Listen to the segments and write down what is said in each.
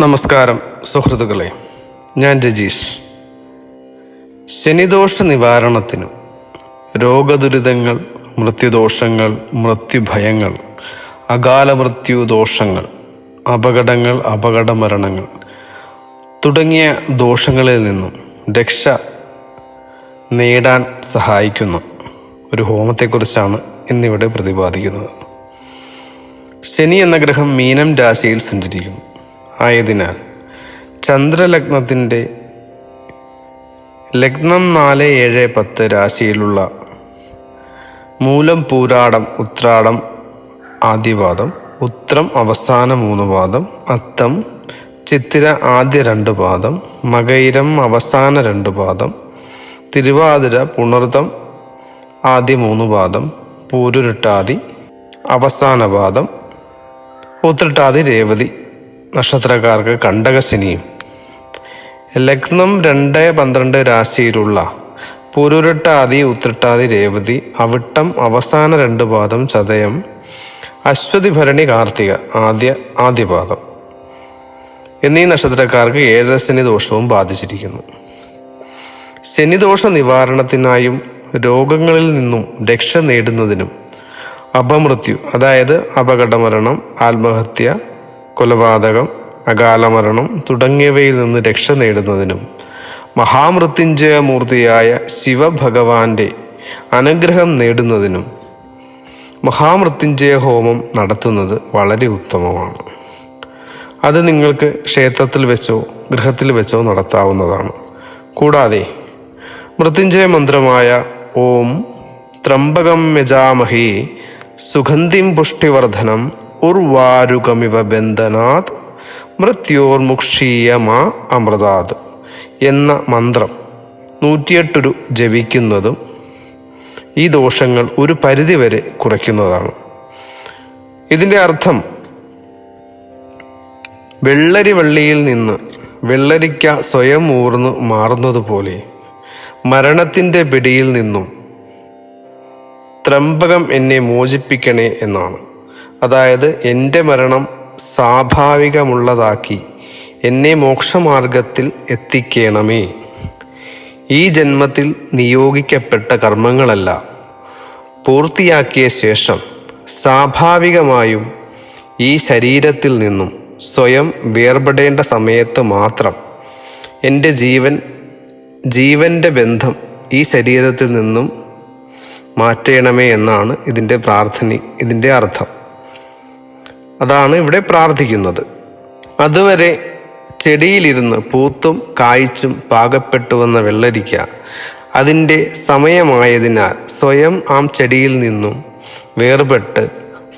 നമസ്കാരം സുഹൃത്തുക്കളെ. ഞാൻ രജീഷ്. ശനിദോഷ നിവാരണത്തിനും രോഗദുരിതങ്ങൾ മൃത്യുദോഷങ്ങൾ മൃത്യുഭയങ്ങൾ അകാല മൃത്യു ദോഷങ്ങൾ അപകടങ്ങൾ അപകട മരണങ്ങൾ തുടങ്ങിയ ദോഷങ്ങളിൽ നിന്നും രക്ഷ നേടാൻ സഹായിക്കുന്ന. ഒരു ഹോമത്തെക്കുറിച്ചാണ് ഇന്നിവിടെ പ്രതിപാദിക്കുന്നത്. ശനി എന്ന ഗ്രഹം മീനം രാശിയിൽ സഞ്ചരിക്കുന്നു. ആയതിനാൽ ചന്ദ്രലഗ്നത്തിന്റെ ലഗ്നം നാല് ഏഴ് പത്ത് രാശിയിലുള്ള മൂലം പൂരാടം ഉത്രാടം ആദ്യപാദം ഉത്രം അവസാന മൂന്ന് പാദം അത്തം ചിത്തിര ആദ്യ രണ്ട് പാദം മകയിരം അവസാന രണ്ട് പാദം തിരുവാതിര പുണർതം ആദ്യ മൂന്ന് പാദം പൂരുരുട്ടാതി അവസാന പാദം ഉത്രട്ടാതി രേവതി. നക്ഷത്രക്കാർക്ക് കണ്ടകശനിയും. ലഗ്നം രണ്ട് പന്ത്രണ്ട് രാശിയിലുള്ള പുരുരട്ടാതി ഉത്രട്ടാതി രേവതി അവിട്ടം അവസാന രണ്ട് പാദം ചതയം അശ്വതി ഭരണി കാർത്തിക ആദ്യ ആദ്യപാദം. എന്നീ നക്ഷത്രക്കാർക്ക് ഏഴരശനി ദോഷവും ബാധിച്ചിരിക്കുന്നു. ശനിദോഷ നിവാരണത്തിനായും രോഗങ്ങളിൽ നിന്നും രക്ഷ നേടുന്നതിനും അപമൃത്യു അതായത് അപകടമരണം ആത്മഹത്യ കൊലപാതകം അകാലമരണം തുടങ്ങിയവയിൽ നിന്ന് രക്ഷ നേടുന്നതിനും മഹാമൃത്യുഞ്ജയമൂർത്തിയായ ശിവഭഗവാന്റെ അനുഗ്രഹം നേടുന്നതിനും മഹാമൃത്യുഞ്ജയ ഹോമം നടത്തുന്നത് വളരെ ഉത്തമമാണ്. അത് നിങ്ങൾക്ക് ക്ഷേത്രത്തിൽ വെച്ചോ ഗൃഹത്തിൽ വെച്ചോ നടത്താവുന്നതാണ്. കൂടാതെ മൃത്യുഞ്ജയ മന്ത്രമായ ഓം ത്രംബകം യജാമഹി സുഗന്ധിം പുഷ്ടിവർദ്ധനം ഉർവാരുകമിവ ബന്ധനാത് മൃത്യോർമുക്ഷീയമാ അമൃതാത് എന്ന മന്ത്രം നൂറ്റിയെട്ടൊരു ജപിക്കുന്നതും ഈ ദോഷങ്ങൾ ഒരു പരിധിവരെ കുറയ്ക്കുന്നതാണ്. ഇതിന്റെ അർത്ഥം വെള്ളരി വള്ളിയിൽ നിന്ന് വെള്ളരിക്ക സ്വയം ഊർന്ന് മാറുന്നതുപോലെ മരണത്തിന്റെ പിടിയിൽ നിന്നും ത്രംബകം എന്നെ മോചിപ്പിക്കണേ എന്നാണ്. അതായത് എന്റെ മരണം സ്വാഭാവികമുള്ളതാക്കി എന്നെ മോക്ഷമാർഗത്തിൽ എത്തിക്കണമേ. ഈ ജന്മത്തിൽ നിയോഗിക്കപ്പെട്ട കർമ്മങ്ങളല്ല. പൂർത്തിയാക്കിയ ശേഷം സ്വാഭാവികമായും ഈ ശരീരത്തിൽ നിന്നും സ്വയം വേർപെടേണ്ട സമയത്ത് മാത്രം എന്റെ ജീവൻ ജീവന്റെ ബന്ധം ഈ ശരീരത്തിൽ നിന്നും മാറ്റണമേ എന്നാണ് ഇതിന്റെ പ്രാർത്ഥന ഇതിന്റെ അർത്ഥം. അതാണ് ഇവിടെ പ്രാർത്ഥിക്കുന്നത്. അതുവരെ ചെടിയിലിരുന്ന് പൂത്തും കായ്ച്ചും പാകപ്പെട്ടുവെന്ന വെള്ളരിക്ക അതിന്റെ സമയമായതിനാൽ സ്വയം ആ ചെടിയിൽ നിന്നും വേർപെട്ട്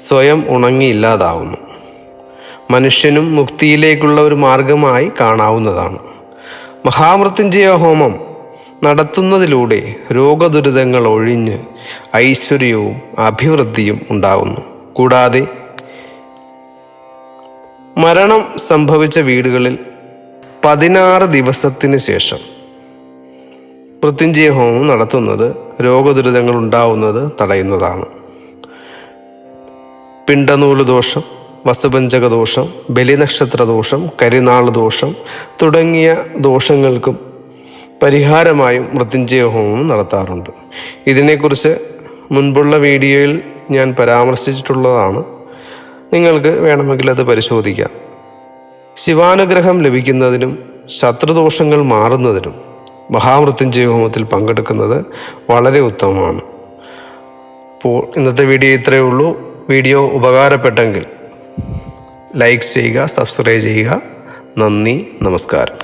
സ്വയം ഉണങ്ങിയില്ലാതാവുന്നു. മനുഷ്യനും മുക്തിയിലേക്കുള്ള ഒരു മാർഗമായി കാണാവുന്നതാണ്. മഹാമൃത്യുഞ്ജയ ഹോമം നടത്തുന്നതിലൂടെ രോഗദുരിതങ്ങൾ ഒഴിഞ്ഞ് ഐശ്വര്യവും അഭിവൃദ്ധിയും ഉണ്ടാകുന്നു കൂടാതെ മരണം സംഭവിച്ച വീടുകളിൽ പതിനാറ് ദിവസത്തിന് ശേഷം മൃത്യുഞ്ജയ ഹോമം നടത്തുന്നത് രോഗദുരിതങ്ങൾ ഉണ്ടാവുന്നത് തടയുന്നതാണ്. പിണ്ടനൂൽ ദോഷം വസുപഞ്ചക ദോഷം ബലിനക്ഷത്ര ദോഷം കരിനാൾ ദോഷം തുടങ്ങിയ ദോഷങ്ങൾക്കും പരിഹാരമായും മൃത്യുഞ്ജയ ഹോമം നടത്താറുണ്ട്. ഇതിനെക്കുറിച്ച് മുൻപുള്ള വീഡിയോയിൽ ഞാൻ പരാമർശിച്ചിട്ടുള്ളതാണ്. നിങ്ങൾക്ക് വേണമെങ്കിൽ അത് പരിശോധിക്കാം. ശിവാനുഗ്രഹം ലഭിക്കുന്നതിനും ശത്രുദോഷങ്ങൾ മാറുന്നതിനും മഹാമൃത്യുഞ്ജയ ഹോമത്തിൽ പങ്കെടുക്കുന്നത് വളരെ ഉത്തമമാണ്. അപ്പോൾ ഇന്നത്തെ വീഡിയോ ഇത്രയേ ഉള്ളൂ. വീഡിയോ ഉപകാരപ്പെട്ടെങ്കിൽ ലൈക്ക് ചെയ്യുക സബ്സ്ക്രൈബ് ചെയ്യുക. നന്ദി നമസ്കാരം.